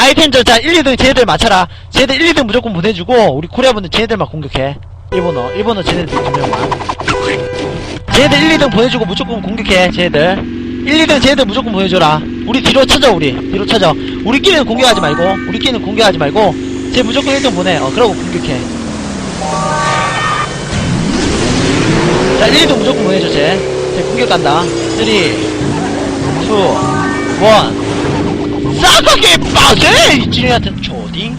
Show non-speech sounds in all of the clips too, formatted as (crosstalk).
아이템전 자 1, 2등 쟤네들 맞춰라. 쟤네들 1, 2등 무조건 보내주고 우리 코리아분들 쟤네들만 공격해. 일본어 일본어 쟤네들 두 명만. 쟤네들 1, 2등 보내주고 무조건 공격해 쟤네들. 1, 2등 쟤네들 무조건 보내줘라. 우리 뒤로 쳐져 우리. 뒤로 쳐져 우리끼리는 공격하지 말고 우리끼리는 공격하지 말고 쟤 무조건 1등 보내. 어 그러고 공격해. 자 1, 2등 무조건 보내줘 쟤. 쟤 공격 간다. 3 2 1 싸가게 빠세! 이진이한테 초딩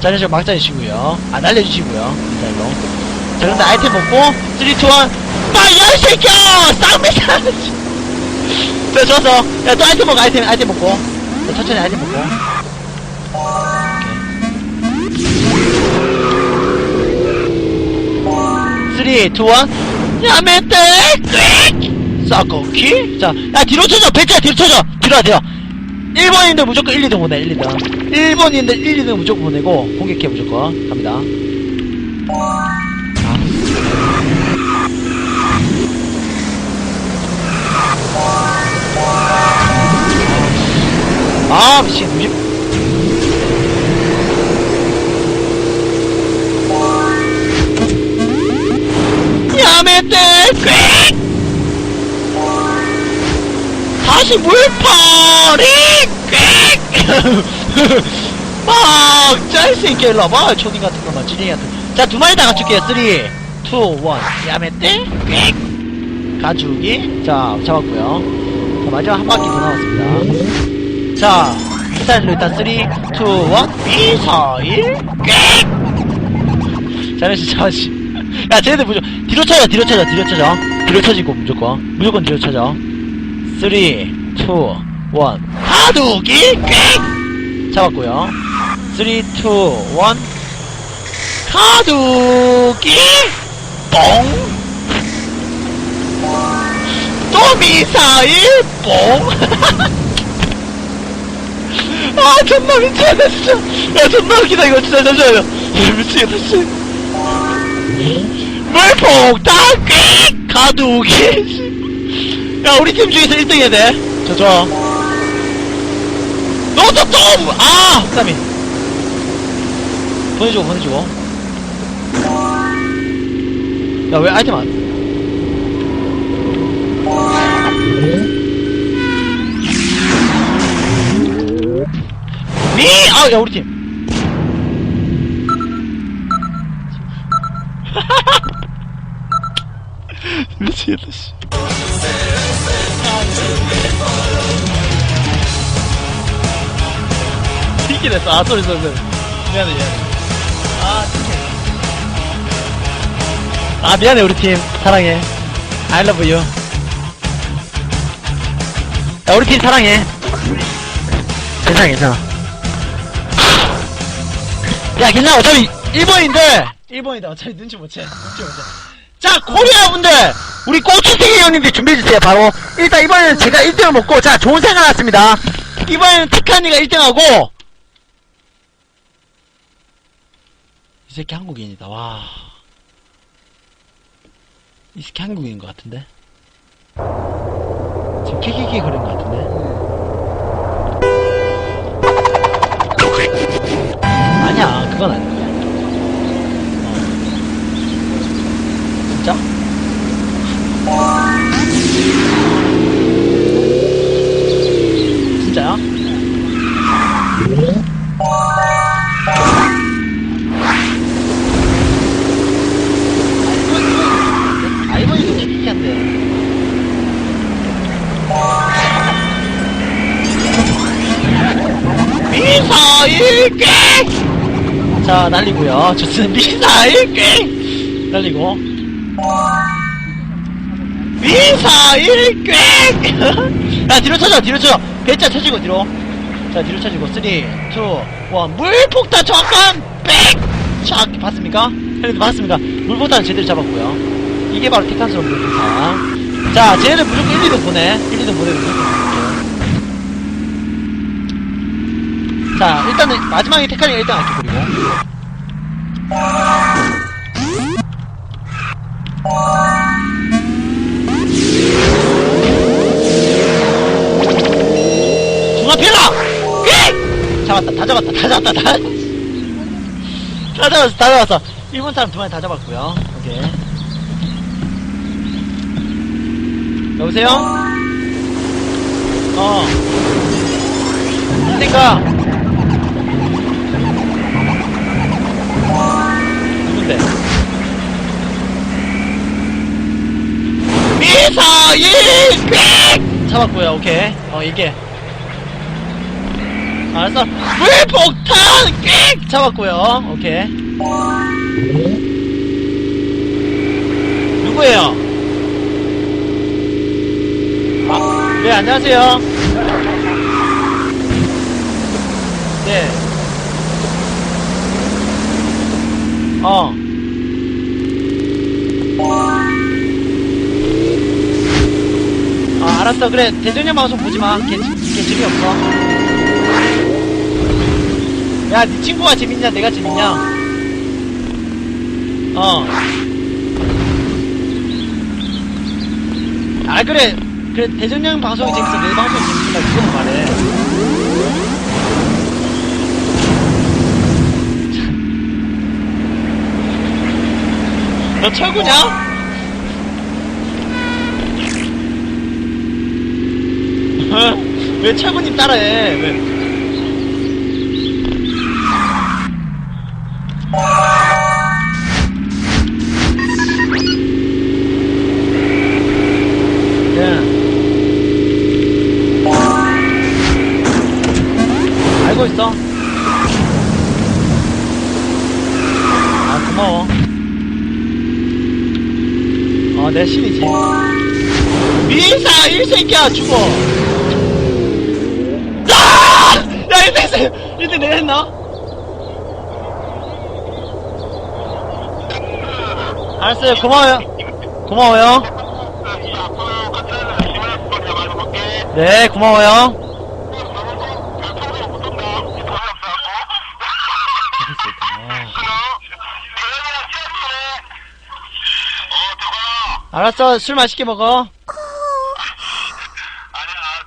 자 이제 막자해 주시고요 안 알려주시고요 자 이거 자 그런데 아이템 먹고 3, 2, 1 빨리 이 새끼야! 쌍매사! (laughs) 자 좋았어 야 또 아이템 먹어 아이템 아이템 먹고 자 천천히 아이템 먹고 오케이 3, 2, 1 야매떼! 꽥! 싸거키? 자, 야, 뒤로 쳐줘! 배치야, 뒤로 쳐줘! 뒤로 와, 뒤로. 1번인들 무조건 1, 2등 보내, 1, 2등. 1번인들 1, 2등 무조건 보내고, 공격해, 무조건. 갑니다. 아, 미친, 90. 야매떼! 꽥! 다시 물파리! 꽥! (laughs) 막, 짤수 있게 일로 와봐. 초딩 같은 거만, 찌링이 같은 거. 자, 두 마리 다 갖출게요. 3, 2, 1. 야매떼? 꽥! 가죽이. 자, 잡았고요 자, 마지막 한 바퀴 더 남았습니다. 자, 미사일로 일단 3, 2, 1. 미사일? 꽥! 잘했어, 잘했어. 야, 쟤네들 무조건, 뒤로 쳐져, 뒤로 쳐져, 뒤로 쳐져. 뒤로 쳐지고, 무조건. 무조건 뒤로 쳐져. 3, 2, 1. 하두기, 꽥! 잡았고요. 3, 2, 1. 하두기, 뽕! 또 미사일, 뽕! (laughs) 아, 존나 미치겠다, 진짜. 야, 존나 웃기다, 이거 진짜, 잠시만요. 미치겠다, 진짜. 물폭탄 꽥 가두기 (laughs) 야 우리 팀 중에서 1등 해야 돼 저저 너도 좀아 땀이 보내주고 보내주고 야 왜 아이템 안 미! 아, 야, 우리 팀. 미치겠다, 씨. 튀긴 했어. 아, 소리, 소리, 소리. 미안해, 미안해. 아, 튀긴 아, 미안해, 우리 팀. 사랑해. I love you. 야, 우리 팀 사랑해. 괜찮아, 괜찮아. 야, 괜찮아. 어차피 1번인데. 1번이다. 어차피 눈치 못 채. 눈치 못 채. 자, 코리아 분들! 우리 꼬치튀기 형님들 준비해주세요, 바로. 일단 이번에는 제가 1등을 먹고, 자, 좋은 생각 났습니다. 이번에는 티카니가 1등하고, 이 새끼 한국인이다, 와. 이 새끼 한국인인 것 같은데? 지금 키키키 그린 것 같은데? 미사일 꽥! 자, 날리고요. 좋습니다. 미사일 꽥! 날리고. 미사일 꽥! (laughs) 야, 뒤로 쳐줘, 뒤로 쳐줘. 배짜 쳐지고, 뒤로. 자, 뒤로 쳐지고. 3, 2, 1. 물폭탄 정확한 빽! 자, 봤습니까? 형님들 봤습니다. 물폭탄 제대로 잡았고요. 이게 바로 티칸스러운 물폭탄. 자, 쟤네들 무조건 1, 2등 보내. 1, 2등 보내고 무조건 볼게요. 자, 일단은 마지막에 테카리가 1등 할게, 그리고. 중앙 필라! 꽥! 잡았다, 다 잡았다. 다 잡았다, 다. (laughs) 다 잡았어, 다 잡았어. 일본 사람 두 마리 다 잡았고요. 오케이. 여보세요? 어. 누 군데? 미사일 빅! 잡았고요, 오케이. 어, 이게. 알았어. 물폭탄 빅! 잡았고요, 오케이. 누구예요? 아, 네, 안녕하세요. 네. 어. 아, 알았어. 그래. 대전형 방송 보지 마. 걔, 걔 재미없어. 야, 네 친구가 재밌냐? 내가 재밌냐? 어. 아, 그래. 그래. 대전형 방송이 재밌어. 내 방송이 재밌으니까 그거 말해. 너 철구냐? (laughs) 왜 철구님 따라해? 왜? 예. 알고 있어. 아, 고마워. 어, 내 신이지. 미사, 이 새끼야, 죽어. 아! 야, 1등 했어. 1등 내가 했나? 알았어요, 고마워요. 고마워요. 네, 고마워요. 알았어, 술 맛있게 먹어. 아니야,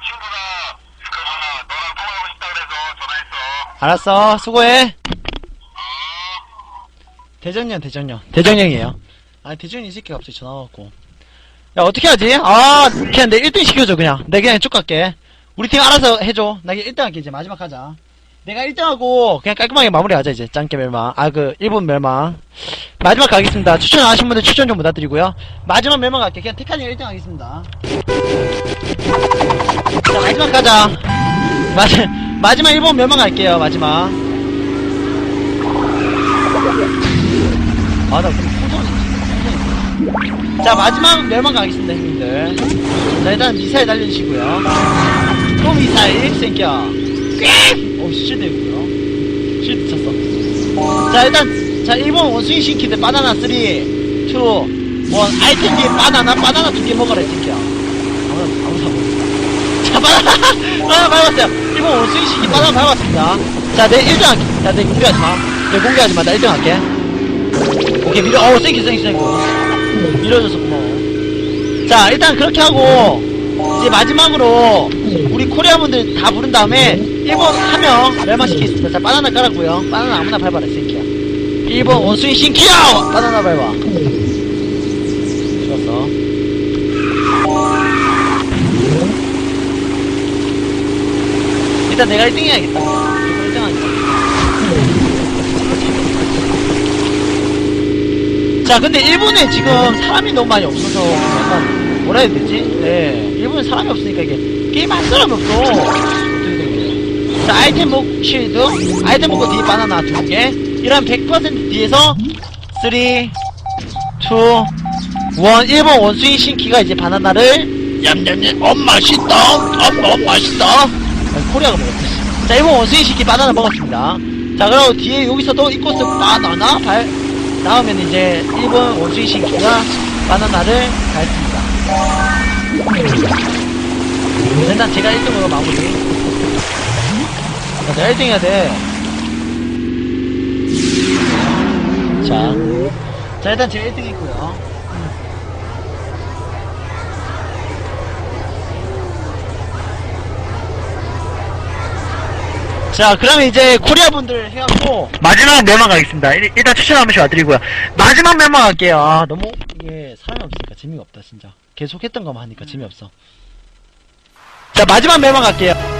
친구가 그 너랑 통화하고 싶다 그래서 전화했어. 알았어, 수고해. 대전형, 대전형. 대전형이에요. 아, 대전형 이 새끼 갑자기 전화 왔고. 야, 어떻게 하지? 아, 그냥 내 1등 시켜줘, 그냥. 내가 그냥 쭉 갈게. 우리 팀 알아서 해줘. 나 그냥 1등 할게, 이제 마지막 하자. 내가 1등하고 그냥 깔끔하게 마무리하자, 이제. 짱깨 멸망. 아, 그, 일본 멸망. 마지막 가겠습니다. 추천 안 하신 분들 추천 좀 부탁드리고요. 마지막 멸망 갈게. 그냥 테카님 1등 하겠습니다. 자, 마지막 가자. 마지, 마지막 일본 멸망 갈게요, 마지막. 아, 나 그럼 풍선이. 자, 마지막 멸망 가겠습니다, 형님들. 자, 일단 미사일 날려주시고요. 또 미사일, 생겨. 꽤! 있고요. 실드 쳤어. 자, 일단, 자, 일본 원숭이 신키드 바나나 3, 2, 1. 아이템 뒤에 바나나, 바나나 두 개 먹어라, 생겨. 아무나, 아무나 먹어. 자, 바나나! 아, 밟았어요. 일본 원숭이 신키 바나나 밟았습니다. 자, 내 1등 할게. 자, 내 공개하지 마. 내 공개하지 마. 나 1등 할게. 오케이 밀어 어우 땡큐 땡큐 땡큐 밀어줘서 고마워 자 일단 그렇게 하고 이제 마지막으로 우리 코리아 분들 다 부른 다음에 일본 한명 멸망시키겠습니다. 자 바나나 깔았고요. 바나나 아무나 밟아라 이 새끼야. 일본 원숭이 신키야 바나나 밟아. 좋았어. 일단 내가 1등 해야겠다. 무조건 1등 하겠다 자, 근데 일본에 지금 사람이 너무 많이 없어서 약간 뭐라 해야 되지? 네, 일본에 사람이 없으니까 이게 게임 할 사람이 없어. 자, 아이템 목 쉴드, 아이템 목고 뒤에 바나나 두 개. 이런 100% 뒤에서 3, 2, 1, 일본 원숭이 신키가 이제 바나나를 얌얌얌, 엄 맛있다, 엄 너무 맛있다. 아, 코리아가 먹었어. 자, 일본 원숭이 신키 바나나 먹었습니다. 자, 그리고 뒤에 여기서도 이 코스 바나나 발 다음에는 이제 일본 원숭이 신기가 바나나를 갈습니다. 일단 제가 1등으로 마무리. 자, 내가 1등 해야 돼. 자. 자, 일단 제가 1등 했고요. 자, 그러면 이제 코리아 분들 해갖고 마지막 멤버 가겠습니다. 일, 일단 추천 한 번씩 와드리고요. 마지막 멤버 갈게요. 아, 너무 이게 사람이 없으니까 재미가 없다, 진짜. 계속 했던 것만 하니까 재미없어. 자, 마지막 멤버 갈게요.